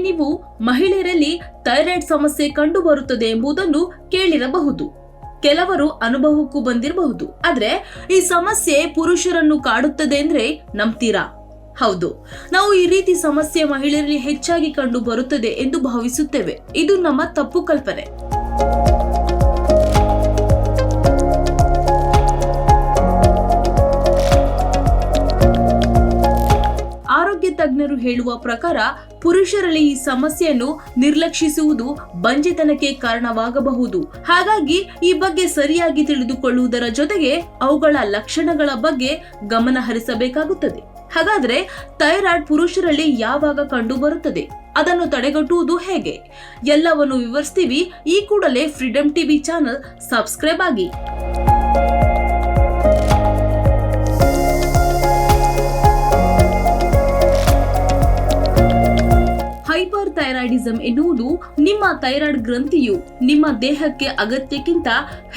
ನೀವು ಮಹಿಳೆಯರಲ್ಲಿ ಥೈರಾಯ್ಡ್ ಸಮಸ್ಯೆ ಕಂಡು ಬರುತ್ತದೆ ಎಂಬುದನ್ನು ಕೇಳಿರಬಹುದು. ಕೆಲವರು ಅನುಭವಕ್ಕೂ ಬಂದಿರಬಹುದು. ಆದ್ರೆ ಈ ಸಮಸ್ಯೆ ಪುರುಷರನ್ನು ಕಾಡುತ್ತದೆ ಅಂದ್ರೆ ನಂಬ್ತೀರಾ? ಹೌದು. ನಾವು ಈ ರೀತಿ ಸಮಸ್ಯೆ ಮಹಿಳೆಯರಲ್ಲಿ ಹೆಚ್ಚಾಗಿ ಕಂಡು ಬರುತ್ತದೆ ಎಂದು ಭಾವಿಸುತ್ತೇವೆ. ಇದು ನಮ್ಮ ತಪ್ಪು ಕಲ್ಪನೆ. ತಜ್ಞರು ಹೇಳುವ ಪ್ರಕಾರ ಪುರುಷರಲ್ಲಿ ಈ ಸಮಸ್ಯೆಯನ್ನು ನಿರ್ಲಕ್ಷಿಸುವುದು ಬಂಜೆತನಕ್ಕೆ ಕಾರಣವಾಗಬಹುದು. ಹಾಗಾಗಿ ಈ ಬಗ್ಗೆ ಸರಿಯಾಗಿ ತಿಳಿದುಕೊಳ್ಳುವುದರ ಜೊತೆಗೆ ಅವುಗಳ ಲಕ್ಷಣಗಳ ಬಗ್ಗೆ ಗಮನ ಹರಿಸಬೇಕಾಗುತ್ತದೆ. ಹಾಗಾದ್ರೆ ಥೈರಾಯ್ಡ್ ಪುರುಷರಲ್ಲಿ ಯಾವಾಗ ಕಂಡು ಬರುತ್ತದೆ ಅದನ್ನು ತಡೆಗಟ್ಟುವುದು ಹೇಗೆ? ಎಲ್ಲವನ್ನು ವಿವರಿಸ್ತೀವಿ ಈ ಕೂಡಲೇ ಫ್ರೀಡಂ ಟಿವಿ ಚಾನಲ್ ಸಬ್ಸ್ಕ್ರೈಬ್ ಆಗಿ. ಹೈಪರ್ ಥೈರಾಯ್ಡಿಸಂ ಎನ್ನುವುದು ನಿಮ್ಮ ಥೈರಾಯ್ಡ್ ಗ್ರಂಥಿಯು, ನಿಮ್ಮ ದೇಹಕ್ಕೆ ಅಗತ್ಯಕ್ಕಿಂತ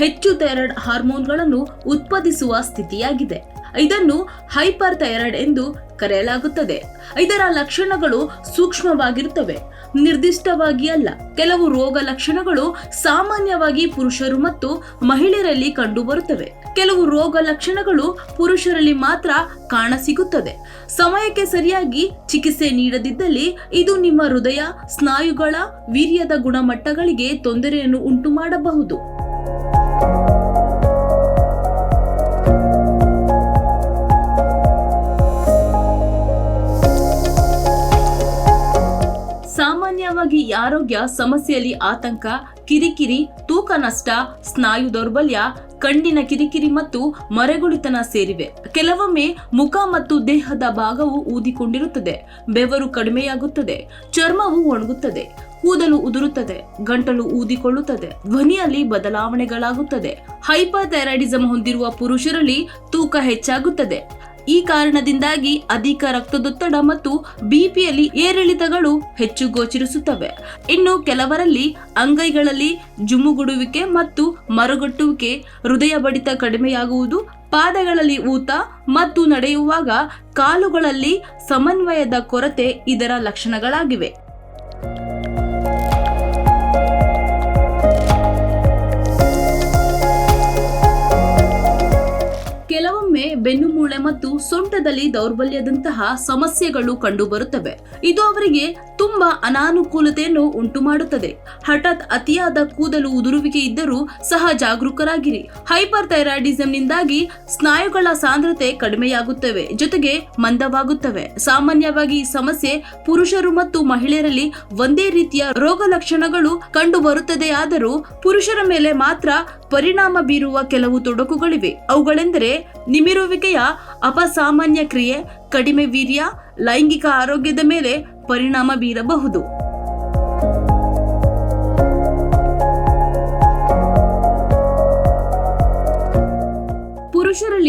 ಹೆಚ್ಚು ಥೈರಾಯ್ಡ್ ಹಾರ್ಮೋನ್ಗಳನ್ನು ಉತ್ಪಾದಿಸುವ ಸ್ಥಿತಿಯಾಗಿದೆ. ಇದನ್ನು ಹೈಪರ್ ಥೈರಾಯ್ಡ್ ಎಂದು ಕರೆಯಲಾಗುತ್ತದೆ. ಇದರ ಲಕ್ಷಣಗಳು ಸೂಕ್ಷ್ಮವಾಗಿರುತ್ತವೆ. ನಿರ್ದಿಷ್ಟವಾಗಿ ಅಲ್ಲ, ಕೆಲವು ರೋಗ ಲಕ್ಷಣಗಳು ಸಾಮಾನ್ಯವಾಗಿ ಪುರುಷರು ಮತ್ತು ಮಹಿಳೆಯರಲ್ಲಿ ಕಂಡುಬರುತ್ತವೆ. ಕೆಲವು ರೋಗ ಲಕ್ಷಣಗಳು ಪುರುಷರಲ್ಲಿ ಮಾತ್ರ ಕಾಣಸಿಗುತ್ತದೆ. ಸಮಯಕ್ಕೆ ಸರಿಯಾಗಿ ಚಿಕಿತ್ಸೆ ನೀಡದಿದ್ದಲ್ಲಿ ಇದು ನಿಮ್ಮ ಹೃದಯ ಸ್ನಾಯುಗಳ ವೀರ್ಯದ ಗುಣಮಟ್ಟಗಳಿಗೆ ತೊಂದರೆಯನ್ನು ಉಂಟು ಮಾಡಬಹುದು ಸಾಮಾನ್ಯವಾಗಿ ಆರೋಗ್ಯ ಸಮಸ್ಯೆಯಲ್ಲಿ ಆತಂಕ, ಕಿರಿಕಿರಿ, ತೂಕ ನಷ್ಟ, ಸ್ನಾಯು ದೌರ್ಬಲ್ಯ ಕಣ್ಣಿನ ಕಿರಿಕಿರಿ ಮತ್ತು ಮರೆಗುಳಿತನ ಸೇರಿವೆ. ಕೆಲವೊಮ್ಮೆ ಮುಖ ಮತ್ತು ದೇಹದ ಭಾಗವು ಊದಿಕೊಂಡಿರುತ್ತದೆ. ಬೆವರು ಕಡಿಮೆಯಾಗುತ್ತದೆ. ಚರ್ಮವು ಒಣಗುತ್ತದೆ. ಕೂದಲು ಉದುರುತ್ತದೆ. ಗಂಟಲು ಊದಿಕೊಳ್ಳುತ್ತದೆ. ಧ್ವನಿಯಲ್ಲಿ ಬದಲಾವಣೆಗಳಾಗುತ್ತದೆ. ಹೈಪರ್ ಥೈರಾಯ್ಡಿಸಂ ಹೊಂದಿರುವ ಪುರುಷರಲ್ಲಿ ತೂಕ ಹೆಚ್ಚಾಗುತ್ತದೆ. ಈ ಕಾರಣದಿಂದಾಗಿ ಅಧಿಕ ರಕ್ತದೊತ್ತಡ ಮತ್ತು ಬಿಪಿಯಲ್ಲಿ ಏರಿಳಿತಗಳು ಹೆಚ್ಚು ಗೋಚರಿಸುತ್ತವೆ. ಇನ್ನು ಕೆಲವರಲ್ಲಿ ಅಂಗೈಗಳಲ್ಲಿ ಜುಮ್ಮುಗುಡುವಿಕೆ ಮತ್ತು ಮರುಗಟ್ಟುವಿಕೆ ಹೃದಯ ಬಡಿತ ಕಡಿಮೆಯಾಗುವುದು, ಪಾದಗಳಲ್ಲಿ ಊತ ಮತ್ತು ನಡೆಯುವಾಗ ಕಾಲುಗಳಲ್ಲಿ ಸಮನ್ವಯದ ಕೊರತೆ ಇದರ ಲಕ್ಷಣಗಳಾಗಿವೆ. ಕೆಲವೊಮ್ಮೆ ಬೆನ್ನುಮೂಳೆ ಮತ್ತು ಸೊಂಟದಲ್ಲಿ ದೌರ್ಬಲ್ಯದಂತಹ ಸಮಸ್ಯೆಗಳು ಕಂಡುಬರುತ್ತವೆ. ಇದು ಅವರಿಗೆ ತುಂಬಾ ಅನಾನುಕೂಲತೆಯನ್ನು ಉಂಟು ಮಾಡುತ್ತದೆ ಹಠಾತ್ ಅತಿಯಾದ ಕೂದಲು ಉದುರುವಿಕೆ ಇದ್ದರೂ ಸಹ ಜಾಗರೂಕರಾಗಿರಿ. ಹೈಪರ್ ಥೈರಾಯ್ಡಿಸಂನಿಂದಾಗಿ ಸ್ನಾಯುಗಳ ಸಾಂದ್ರತೆ ಕಡಿಮೆಯಾಗುತ್ತವೆ, ಜೊತೆಗೆ ಮಂದವಾಗುತ್ತವೆ. ಸಾಮಾನ್ಯವಾಗಿ ಈ ಸಮಸ್ಯೆ ಪುರುಷರು ಮತ್ತು ಮಹಿಳೆಯರಲ್ಲಿ ಒಂದೇ ರೀತಿಯ ರೋಗ ಲಕ್ಷಣಗಳು ಕಂಡು ಬರುತ್ತದೆ ಆದರೂ ಪುರುಷರ ಮೇಲೆ ಮಾತ್ರ ಪರಿಣಾಮ ಬೀರುವ ಕೆಲವು ತೊಡಕುಗಳಿವೆ. ಅವುಗಳೆಂದರೆ ನಿಮಿರುವಿಕೆಯ ಅಪಸಾಮಾನ್ಯ ಕ್ರಿಯೆ ಕಡಿಮೆ ವೀರ್ಯ ಲೈಂಗಿಕ ಆರೋಗ್ಯದ ಮೇಲೆ ಪರಿಣಾಮ ಬೀರಬಹುದು.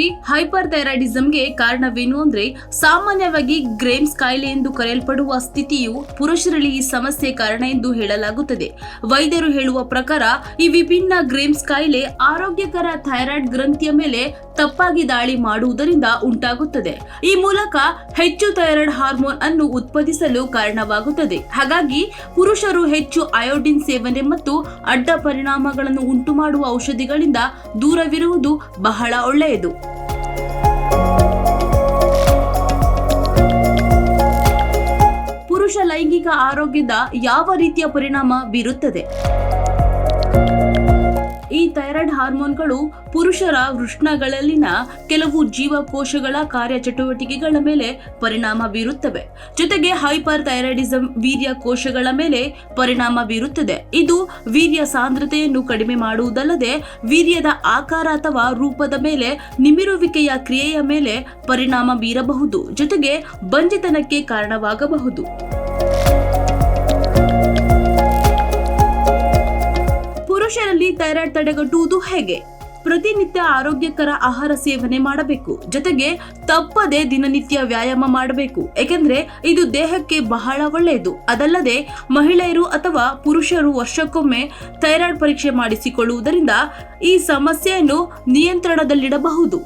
ಪುರುಷರಲ್ಲಿ ಹೈಪರ್ ಥೈರಾಯ್ಡಿಸಂಗೆ ಕಾರಣವೇನು ಅಂದ್ರೆ ಸಾಮಾನ್ಯವಾಗಿ ಗ್ರೇಮ್ಸ್ ಕಾಯಿಲೆ ಎಂದು ಕರೆಯಲ್ಪಡುವ ಸ್ಥಿತಿಯು ಪುರುಷರಲ್ಲಿ ಈ ಸಮಸ್ಯೆ ಕಾರಣ ಎಂದು ಹೇಳಲಾಗುತ್ತದೆ. ವೈದ್ಯರು ಹೇಳುವ ಪ್ರಕಾರ ಈ ವಿಭಿನ್ನ ಗ್ರೇಮ್ಸ್ ಕಾಯಿಲೆ ಆರೋಗ್ಯಕರ ಥೈರಾಯ್ಡ್ ಗ್ರಂಥಿಯ ಮೇಲೆ ತಪ್ಪಾಗಿ ದಾಳಿ ಮಾಡುವುದರಿಂದ ಉಂಟಾಗುತ್ತದೆ. ಈ ಮೂಲಕ ಹೆಚ್ಚು ಥೈರಾಯ್ಡ್ ಹಾರ್ಮೋನ್ ಅನ್ನು ಉತ್ಪಾದಿಸಲು ಕಾರಣವಾಗುತ್ತದೆ. ಹಾಗಾಗಿ ಪುರುಷರು ಹೆಚ್ಚು ಅಯೋಡಿನ್ ಸೇವನೆ ಮತ್ತು ಅಡ್ಡ ಪರಿಣಾಮಗಳನ್ನು ಉಂಟು ಮಾಡುವ ಔಷಧಿಗಳಿಂದ ದೂರವಿರುವುದು ಬಹಳ ಒಳ್ಳೆಯದು. ಆರೋಗ್ಯದ ಯಾವ ರೀತಿಯ ಪರಿಣಾಮ ಬೀರುತ್ತದೆ? ಈ ಥೈರಾಯ್ಡ್ ಹಾರ್ಮೋನ್ಗಳು ಪುರುಷರ ವೃಷ್ಣಗಳಲ್ಲಿನ ಕೆಲವು ಜೀವಕೋಶಗಳ ಕಾರ್ಯಚಟುವಟಿಕೆಗಳ ಮೇಲೆ ಪರಿಣಾಮ ಬೀರುತ್ತವೆ. ಜೊತೆಗೆ ಹೈಪರ್ ಥೈರಾಯ್ಡಿಸಂ ವೀರ್ಯ ಕೋಶಗಳ ಮೇಲೆ ಪರಿಣಾಮ ಬೀರುತ್ತದೆ. ಇದು ವೀರ್ಯ ಸಾಂದ್ರತೆಯನ್ನು ಕಡಿಮೆ ಮಾಡುವುದಲ್ಲದೆ ವೀರ್ಯದ ಆಕಾರ ಅಥವಾ ರೂಪದ ಮೇಲೆ ನಿಮಿರುವಿಕೆಯ ಕ್ರಿಯೆಯ ಮೇಲೆ ಪರಿಣಾಮ ಬೀರಬಹುದು. ಜೊತೆಗೆ ಬಂಜೆತನಕ್ಕೆ ಕಾರಣವಾಗಬಹುದು. ಥೈರಾಯ್ಡ್ ತಡೆಗಟ್ಟುವುದು ಹೇಗೆ? ಪ್ರತಿನಿತ್ಯ ಆರೋಗ್ಯಕರ ಆಹಾರ ಸೇವನೆ ಮಾಡಬೇಕು. ಜೊತೆಗೆ ತಪ್ಪದೆ ದಿನನಿತ್ಯ ವ್ಯಾಯಾಮ ಮಾಡಬೇಕು. ಏಕೆಂದ್ರೆ ಇದು ದೇಹಕ್ಕೆ ಬಹಳ ಒಳ್ಳೆಯದು. ಅದಲ್ಲದೆ ಮಹಿಳೆಯರು ಅಥವಾ ಪುರುಷರು ವರ್ಷಕ್ಕೊಮ್ಮೆ ಥೈರಾಯ್ಡ್ ಪರೀಕ್ಷೆ ಮಾಡಿಸಿಕೊಳ್ಳುವುದರಿಂದ ಈ ಸಮಸ್ಯೆಯನ್ನು ನಿಯಂತ್ರಣದಲ್ಲಿಡಬಹುದು.